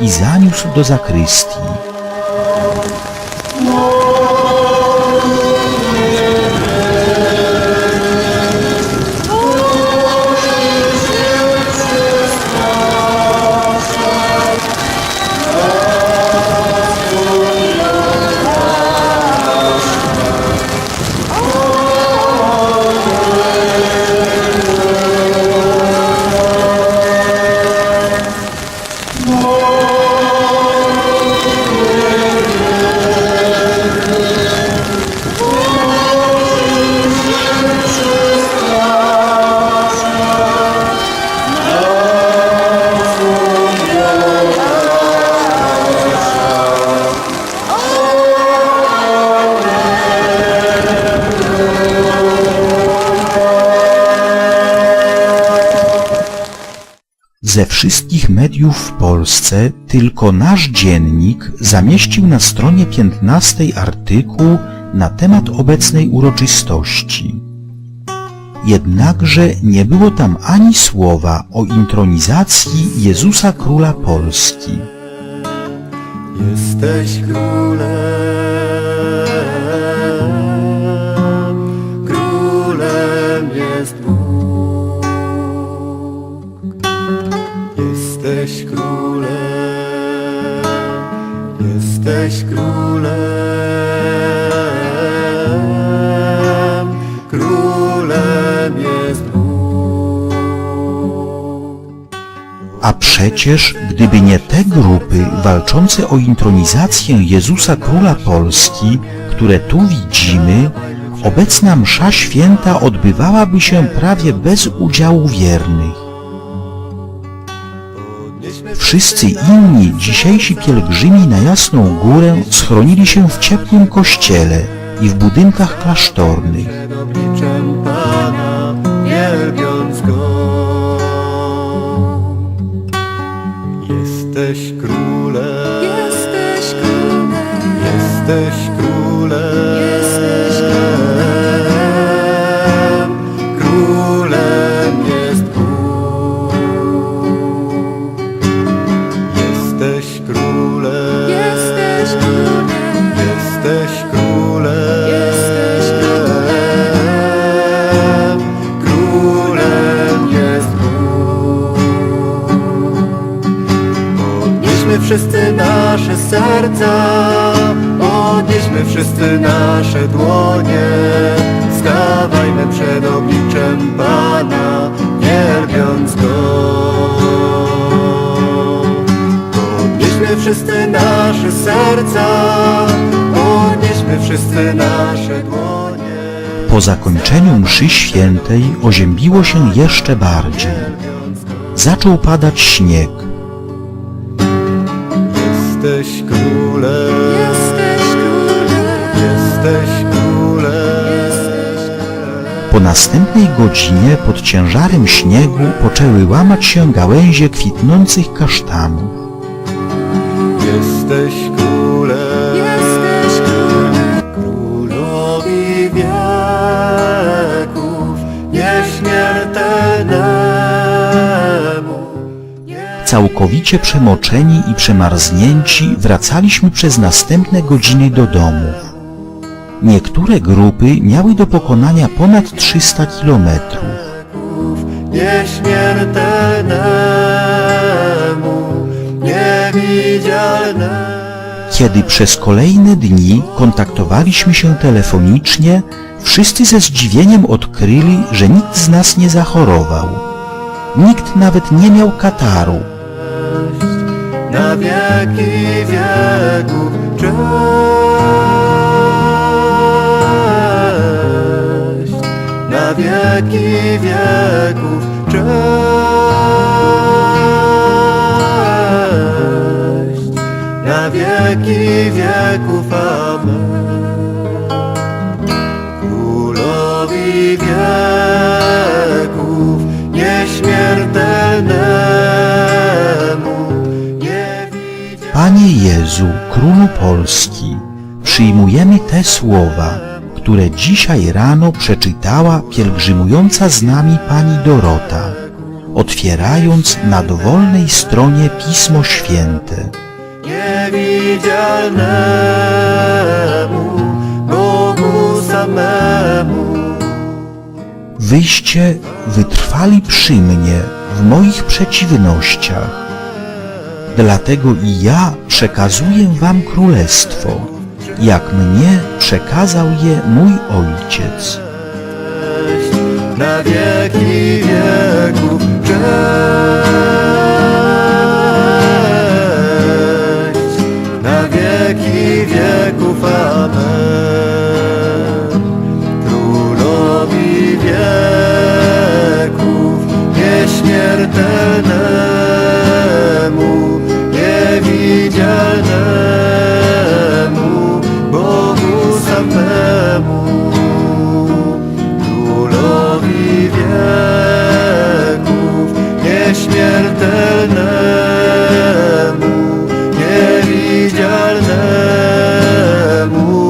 i zaniósł do zakrystii. Ze wszystkich mediów w Polsce tylko nasz dziennik zamieścił na stronie 15 artykuł na temat obecnej uroczystości. Jednakże nie było tam ani słowa o intronizacji Jezusa Króla Polski. Jesteś królem, jesteś królem, królem jest Bóg. A przecież, gdyby nie te grupy walczące o intronizację Jezusa Króla Polski, które tu widzimy, obecna msza święta odbywałaby się prawie bez udziału wiernych. Wszyscy inni dzisiejsi pielgrzymi na Jasną Górę schronili się w ciepłym kościele i w budynkach klasztornych. Jesteś królem, wszyscy nasze serca, podnieśmy wszyscy nasze dłonie, stawajmy przed obliczem Pana, wielbiąc Go. Podnieśmy wszyscy nasze serca, podnieśmy wszyscy nasze dłonie. Po zakończeniu mszy świętej oziębiło się jeszcze bardziej. Zaczął padać śnieg. Jesteś królem, jesteś królem, jesteś królem, Po następnej godzinie pod ciężarem śniegu poczęły łamać się gałęzie kwitnących kasztanów. jesteś Całkowicie przemoczeni i przemarznięci wracaliśmy przez następne godziny do domów. Niektóre grupy miały do pokonania ponad 300 kilometrów. Kiedy przez kolejne dni kontaktowaliśmy się telefonicznie, wszyscy ze zdziwieniem odkryli, że nikt z nas nie zachorował. Nikt nawet nie miał kataru. Na wieki wieków. Cześć, na wieki wieków. Cześć, na wieki wieków. Amen. Panie Jezu, Królu Polski, przyjmujemy te słowa, które dzisiaj rano przeczytała pielgrzymująca z nami Pani Dorota. otwierając na dowolnej stronie Pismo Święte. niewidzialnemu Bogu samemu. Wyście wytrwali przy mnie w moich przeciwnościach. Dlatego i ja przekazuję wam królestwo, jak mnie przekazał je mój Ojciec. na wieki wieków. Cześć.